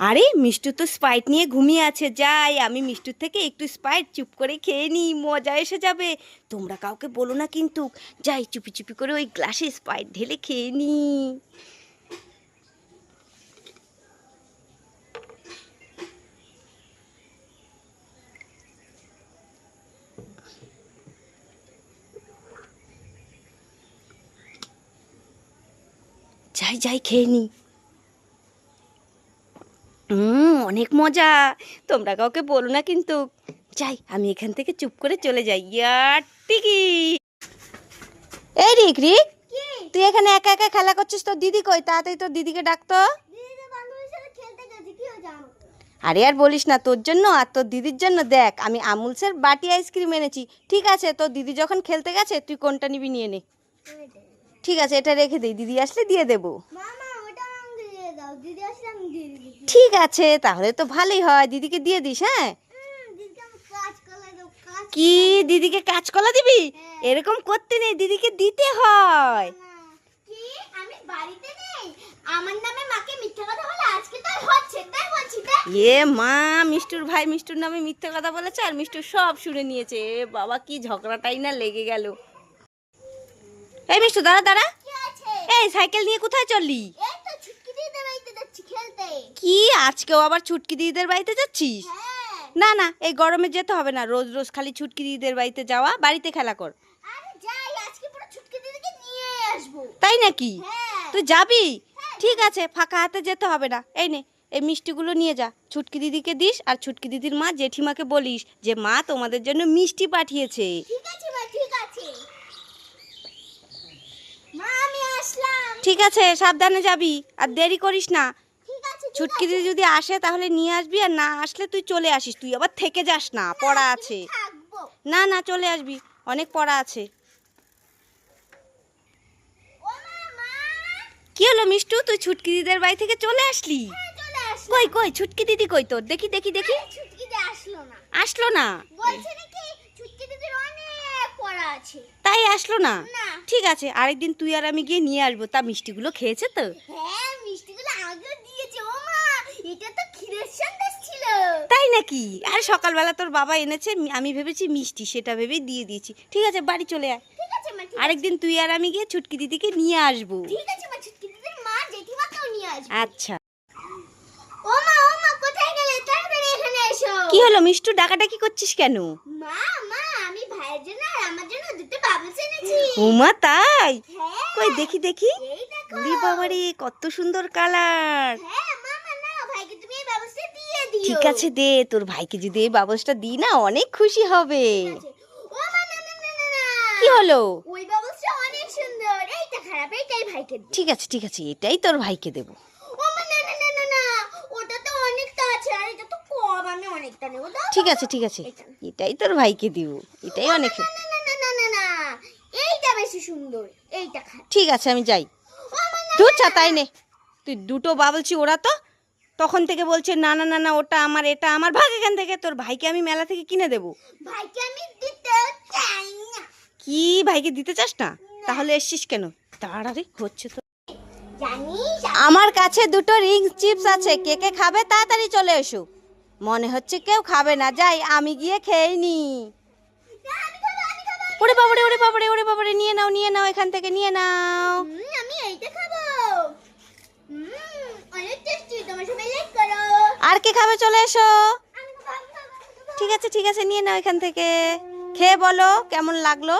আরে, মিষ্টু তো স্পাইট নিয়ে ঘুমিয়ে আছে, যাই, আমি মিষ্টুর থেকে একটু স্পাইট চুপ করে খেয়ে নিই, মজা এসে যাবে। তোমরা কাউকে বলো না কিন্তু, যাই, চুপি চুপি করে ওই গ্লাসে স্পাইট ঢেলে খেয়ে নিই। যাই যাই, খেয়ে নি অনেক মজা। তোমরা কাউকে বলো না কিন্তু। যাই আমি এখান থেকে চুপ করে চলে যাই। ইয়ার টিকি। এই রিক রিক তুই এখানে একা একা খেলা করছিস? তোর দিদি কই? তাড়াতাড়ি তোর দিদিকে ডাকতো আরে আর বলিস না তোর জন্য আর তোর দিদির জন্য দেখ আমি আমুলসের বাটি আইসক্রিম এনেছি। ঠিক আছে তোর দিদি যখন খেলতে গেছে তুই কোনটা নিবি নিয়ে নে। ঠিক আছে এটা রেখে দিই দিদি আসলে দিয়ে দেবো। ঠিক আছে তাহলে তো ভালোই হয়। দিদিকে দিয়ে দিস হ্যাঁ? হুম, দিদিকে কাজ কি দিদিকে কাঁচকলা দিবি? হ্যাঁ। এরকম করতে নেই দিদিকে দিতে হয়। কি আমি বাড়িতে নেই? আমার নামে মাকে মিথ্যা কথা বলে আজকে তাই হচ্ছে তাই বলছি তাই? এ মা মিষ্টুর ভাই মিষ্টুর নামে মিথ্যে কথা বলেছে আর মিষ্টু সব শুনে নিয়েছে। এ বাবা কি ঝগড়াটাই না লেগে গেল। এই মিষ্টু দাঁড়া দাঁড়া। এই সাইকেল নিয়ে কোথায় চললি এই তো ছুটকি দিদি বাড়িতে যাচ্ছি খেলতে কি? আজকেও আবার ছুটকি দিদিদের বাড়িতে যাচ্ছিস? হ্যাঁ। না না এই গরমে যেতে হবে না। রোজ রোজ খালি ছুটকি দিদিদের বাড়িতে যাওয়া বাড়িতে খেলা কর। তাই নাকি? হ্যাঁ। তুই যাবি? ঠিক আছে ফাঁকা হাতে যেতে হবে না। এই নে এই মিষ্টিগুলো নিয়ে যা। ছুটকি দিদিকে দিস আর ছুটকি দিদির মা জেঠিমাকে বলিস যে মা তোমাদের জন্য মিষ্টি পাঠিয়েছে। ঠিক আছে সাবধানে যাবি। আর দেরি করিস না। ছুটকি দিদি যদি আসে তাহলে নিয়ে আসবি আর না আসলে তুই চলে আসিস। তুই আবার থেকে যাস না পড়া আছে। না না চলে আসবি। অনেক পড়া আছে। কি হলো মিষ্টু? তুই ছুটকি দিদিদের বাড়ি থেকে চলে আসলি? হ্যাঁ, কই কই ছুটকি দিদি কই তোর? দেখি দেখি দেখি। আসলো না। দিদির তাই আসলো না? না। ঠিক আছে আরেকদিন তুই আর আমি গিয়ে নিয়ে আসব। তা মিষ্টিগুলো খেয়েছে তো? দিয়েছে ও মা! এটা তো ক্ষীরের সন্দেশ ছিল। তাই নাকি? আর সকালবেলা তোর বাবা এনেছে আমি ভেবেছি মিষ্টি সেটা ভেবেই দিয়ে দিয়েছি। ঠিক আছে বাড়ি চলে আয়। ঠিক আছে মা আরেকদিন তুই আর আমি গিয়ে ছুটকি দিদিকে নিয়ে আসব। ঠিক আছে মা ছুটকি দিদির মা জেঠিমাকেও নিয়ে আসবে। আচ্ছা। ও মা ও মা কোথায় গেলে? তাড়াতাড়ি এখানে এসো। কি হলো মিষ্টু ডাকাডাকি করছিস কেন? মা মা ভাইয়ের জন্য আর আমার জন্য দুটো বাবুস এনেছি। উমা তাই? হ্যাঁ। কই দেখি দেখি। উরি বাবারে কত সুন্দর কালার। হ্যাঁ ঠিক আছে দে তোর ভাইকে যদি এই ব্যবস্থা দিই না অনেক খুশি হবে। কি হলো? ওই ব্যবস্থা অনেক সুন্দর। এইটা খারাপ এইটাই ভাইকে ঠিক আছে ঠিক আছে এটাই তোর ভাইকে দেবো ও মা না না না না না ওটা তো অনেকটা আছে আর এটা তো কম আমি অনেকটা নেব দাও ঠিক আছে ঠিক আছে। এটাই তোর ভাইকে দিব। এটাই অনেক এইটা বেশি সুন্দর। এইটা ঠিক আছে আমি যাই। ও মা না দু ছাতাই নে তুই দুটো বাবলছি ওরা তো তখন থেকে বলছে না না না না ওটা আমার এটা আমার ভাগ এখান থেকে। তোর ভাইকে আমি মেলা থেকে কিনে দেবো। ভাইকে আমি দিতে চাই না। কি ভাইকে দিতে চাস না? তাহলে এসছিস কেন? তাড়াতাড়ি হচ্ছে তো। আমার কাছে দুটো রিং চিপস আছে। কে কে খাবে? তাড়াতাড়ি চলে এসো। মনে হচ্ছে কেউ খাবে না যাই আমি গিয়ে খেয়ে নি। ওরে বাবারে ওরে বাবারে ওরে বাবারে নিয়ে নাও নিয়ে নাও এখান থেকে নিয়ে নাও। আমি এইটা খাব। আর কে খাবে চলে এসো। ঠিক আছে ঠিক আছে নিয়ে নাও এখান থেকে। খেয়ে বলো কেমন লাগল?